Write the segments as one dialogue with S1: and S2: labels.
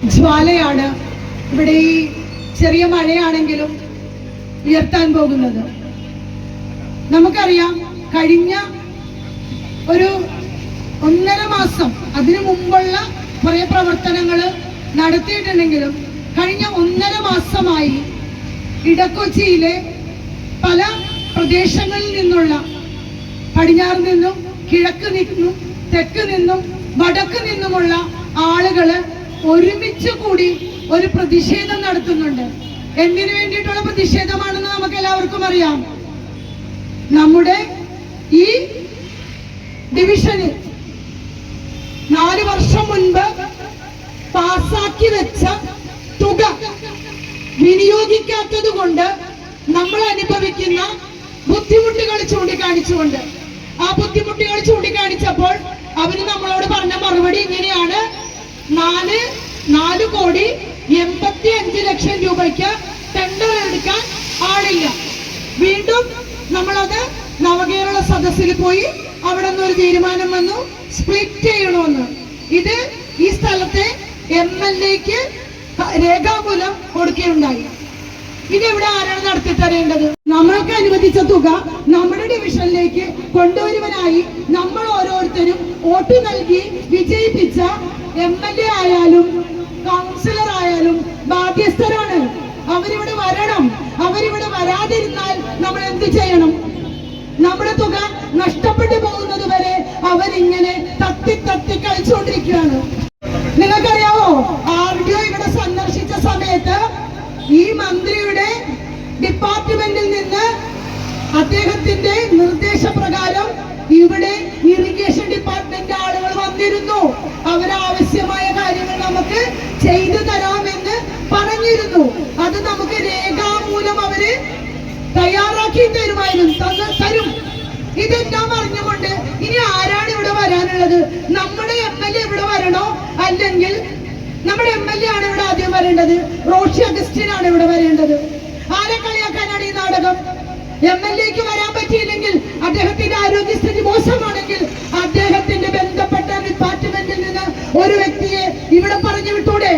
S1: ജ്വാലയാണ് ഇവിടെ ഈ ചെറിയ മഴയാണെങ്കിലും ഉയർത്താൻ പോകുന്നത്. നമുക്കറിയാം കഴിഞ്ഞ ഒരു ഒന്നര മാസം അതിനു മുമ്പുള്ള കുറെ പ്രവർത്തനങ്ങൾ നടത്തിയിട്ടുണ്ടെങ്കിലും കഴിഞ്ഞ ഒന്നര മാസമായി ഇടക്കൊച്ചിയിലെ പല പ്രദേശങ്ങളിൽ നിന്നുള്ള പടിഞ്ഞാറ് നിന്നും കിഴക്ക് നിന്നും തെക്ക് നിന്നും വടക്ക് നിന്നുമുള്ള ആളുകൾ ഒരുമിച്ച് കൂടി ഒരു പ്രതിഷേധം നടത്തുന്നുണ്ട്. എന്തിനു വേണ്ടിയിട്ടുള്ള പ്രതിഷേധമാണെന്ന് നമുക്ക് എല്ലാവർക്കും അറിയാം. നമ്മുടെ ഈ ഡിവിഷന് നാല് വർഷം മുൻപ് പാസാക്കി വെച്ച തുക വിനിയോഗിക്കാത്തത് കൊണ്ട് നമ്മൾ അനുഭവിക്കുന്ന ബുദ്ധിമുട്ടുകൾ ചൂണ്ടിക്കാണിച്ചുകൊണ്ട്. ആ ബുദ്ധിമുട്ടുകൾ ചൂണ്ടിക്കാണിച്ചപ്പോൾ അവർ നമ്മളോട് പറഞ്ഞ മറുപടി ഇങ്ങനെയാണ്. നാല് നാല് കോടി എൺപത്തി അഞ്ച് ലക്ഷം രൂപയ്ക്ക് ടെൻഡർ എടുക്കാൻ ആളില്ല. വീണ്ടും നമ്മളത് നവകേരള സദസ്സിൽ പോയി അവിടെ നിന്ന് ഒരു തീരുമാനം വന്നു സ്പ്ലിറ്റ് ചെയ്യണമെന്ന്. ഇത് ഈ സ്ഥലത്തെ എം എൽ എക്ക് രേഖാമൂലം കൊടുക്കുകയുണ്ടായി. ഇതെവിടെ ആരാണ് നടത്തി തരേണ്ടത് നമ്മൾക്ക് അനുവദിച്ച തുക നമ്മുടെ ഡിവിഷനിലേക്ക് കൊണ്ടുവരുവാനായി നമ്മൾ ഓരോരുത്തരും വോട്ട് നൽകി വിജയിപ്പിച്ച എം എൽ എ ആയാലും കൗൺസിലർ ആയാലും ബാധ്യസ്ഥരാണ്. അവരിവിടെ വരണം. അവരിവിടെ വരാതിരുന്നാൽ നമ്മൾ എന്ത് ചെയ്യണം? നമ്മുടെ തുക നഷ്ടപ്പെട്ടു പോകുന്നത് വരെ അവരിങ്ങനെ തത്തി തത്തി കളിച്ചുകൊണ്ടിരിക്കുകയാണ്. നിങ്ങൾക്കറിയാവോ? ആർ ഡി ഒ ഇവിടെ സന്ദർശിച്ച സമയത്ത് ഈ മന്ത്രിയുടെ ഡിപ്പാർട്ട്മെന്റിൽ നിന്ന് അദ്ദേഹത്തിന്റെ നിർദ്ദേശപ്രകാരം ഇവിടെ ഇറിഗേഷൻ തയ്യാറാക്കി തരുമായിരുന്നു തരും. ഇതെല്ലാം അറിഞ്ഞുകൊണ്ട് ഇനി ആരാണ് ഇവിടെ വരാനുള്ളത്? നമ്മുടെ എം എൽ എ ഇവിടെ വരണോ? അല്ലെങ്കിൽ നമ്മുടെ എം എൽ എ ആണ് ഇവിടെ ആദ്യം വരേണ്ടത്? റോഷി അഗസ്റ്റിൻ ആണ് ഇവിടെ വരേണ്ടത്. ആരെ കളിയാക്കാനാണ് ഈ നാടകം? എം എൽ എക്ക് വരാൻ പറ്റിയില്ലെങ്കിൽ അദ്ദേഹത്തിന്റെ ആരോഗ്യസ്ഥിതി മോശമാണെങ്കിൽ അദ്ദേഹത്തിന്റെ ബന്ധപ്പെട്ട ഡിപ്പാർട്ട്മെന്റിൽ നിന്ന് ഒരു വ്യക്തിയെ ഇവിടെ പറഞ്ഞു വിട്ടൂടെ?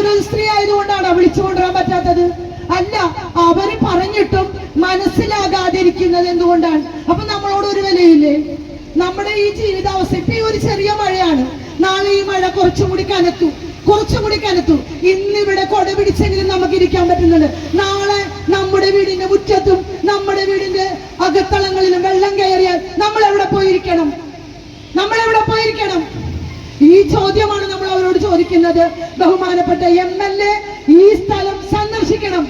S1: ഒരു സ്ത്രീ ആയതുകൊണ്ടാണ് വിളിച്ചു കൊണ്ടുവരാൻ പറ്റാത്തത്? അല്ല അവർ പറഞ്ഞിട്ടും എന്തുകൊണ്ടാണ്? അപ്പൊ നമ്മളോട് ഒരു വിലയില്ലേ? നമ്മുടെ ഈ ജീവിതാവസ്ഥ ഇപ്പൊ ഈ ഒരു ചെറിയ മഴയാണ്. നാളെ ഈ മഴ കുറച്ചും കൂടി കനത്തു. കുറച്ചും കൂടി കനത്തു. ഇന്നിവിടെ കൊട പിടിച്ചെങ്കിലും നമുക്ക് ഇരിക്കാൻ പറ്റുന്നുണ്ട്. നാളെ നമ്മുടെ വീടിന്റെ മുറ്റത്തും നമ്മുടെ വീടിന്റെ അകത്തളങ്ങളിലും വെള്ളം കയറിയാൽ നമ്മൾ എവിടെ പോയിരിക്കണം? നമ്മൾ എവിടെ പോയിരിക്കണം? ഈ ചോദ്യമാണ് നമ്മൾ അവരോട് ചോദിക്കുന്നത്. ബഹുമാനപ്പെട്ട എം എൽ എ ഈ സ്ഥലം സന്ദർശിക്കണം.